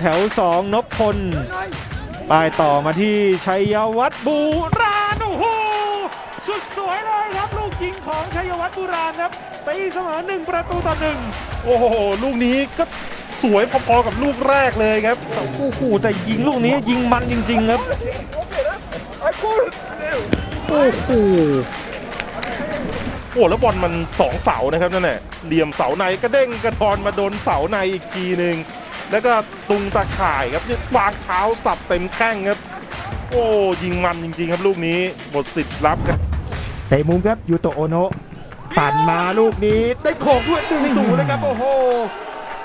แถวสองนพพลปลายต่อมาที่ชัยวัฒน์บูราณโอ้โหสุดสวยเลยครับลูกยิงของชัยวัฒน์บูราณครับตีเสมอหนึ่งประตูต่อหนึ่งโอ้โห ลูกนี้ก็สวยพอๆกับลูกแรกเลยครับโอ้โหแต่ยิงลูกนี้ยิงมันจริง ๆ ครับโอ้โหโอ้แล้วบอลมันสองเสานะครับนั่นแหละเหลี่ยมเสาในกระเด้งกระดอนมาโดนเสาในอีกทีหนึ่ง แล้วก็ตุงตาข่ายครับเนี่วางเท้าสับเต็มแข้งครับ โอ้ยิงมันจริงๆครับลูกนี้หมดสิทธิ์รับครับเตะมุมครับยูโตโอโนะปั่นมาลูกนี้ได้โขกด้วยดึงสูงนะครับ โอ้โห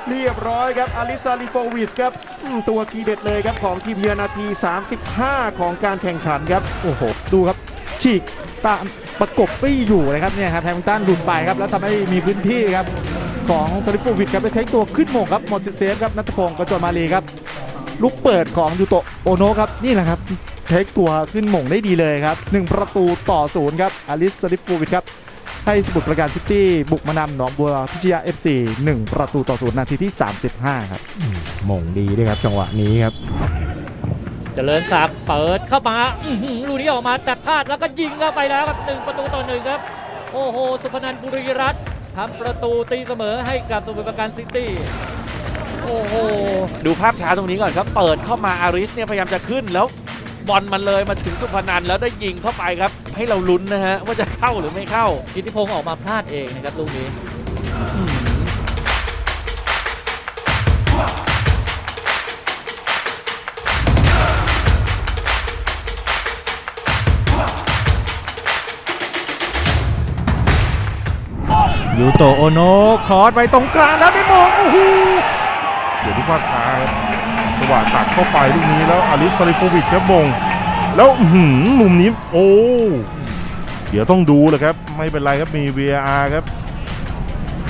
เรียบร้อยครับอลิซาลิโฟวิชครับตัวทีเด็ดเลยครับของทีมเยือนนาที 35 ของการแข่งขันครับโอ้โหดูครับฉีกตามประกบปี้อยู่นะครับเนี่ยครับแฮมิลตันหลุดไปครับแล้วทำให้มีพื้นที่ครับ ของสลิฟฟูวิดครับไปเทคตัวขึ้นหมงครับหมดสิทธิ์เซฟครับนัทพงศ์กระจวนมาลีครับลูกเปิดของยูโตะโอโนะครับนี่แหละครับเทคตัวขึ้นหม่งได้ดีเลยครับ 1 ประตูต่อศูนย์ครับอลิสสลิฟฟูวิดครับให้สมุทรปราการซิตี้บุกมานำหนองบัวพิชยา FC 1 ประตูต่อศูนย์นาทีที่ 35 ครับหม่งดีด้วยครับจังหวะนี้ครับเจริญศักดิ์เปิดเข้ามาอื้อหือลูกนี้ออกมาแต่พลาดแล้วก็ยิงเข้าไปแล้วครับหนึ่งประตูต่อหนึ่งครับ โอ้โห สุพนันบุรีรัตน์ ทำประตูตีเสมอให้กับสมุทรปราการซิตี้โอ้โหดูภาพช้าตรงนี้ก่อนครับ เปิดเข้ามาอาริสเนี่ยพยายามจะขึ้นแล้วบอลมันเลยมาถึงสุพนันแล้วได้ยิงเข้าไปครับ ให้เราลุ้นนะฮะว่าจะเข้าหรือไม่เข้าอิทธิพงศ์ออกมาพลาดเองนะครับลูกนี้ ยูโตะโอโนะคอร์สไปตรงกลางแล้วไม่มองโอ้โหเดี๋ยวดูภาพช้าครับจังหวะตัดเข้าไปลูกนี้แล้วอลิสซาลิโฟวิชครับมงแล้วอื้อหือมุมนี้โอ้เดี๋ยวต้องดูเลยครับ ไม่เป็นไรครับมี VAR ครับ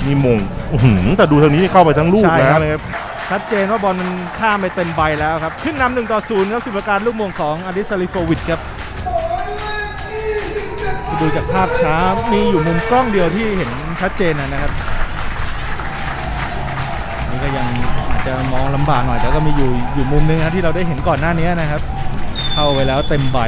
มีมงอื้อหือแต่ดูทางนี้นี่เข้าไปทั้งลูกใช่แล้วครับนะครับ ชัดเจนว่าบอลมันข้ามไปเต็มใบแล้วครับ ขึ้นนำหนึ่งต่อศูนย์ครับสุดประการลูกมงของอดิสซาลิโฟวิชครับ ดูจากภาพช้ามีอยู่มุมกล้องเดียวที่เห็นชัดเจนนะครับ นี่ก็ยังอาจจะมองลำบากหน่อยแต่ก็มีอยู่อยู่มุมนึงนะที่เราได้เห็นก่อนหน้านี้นะครับ เข้าไปแล้วเต็มใบ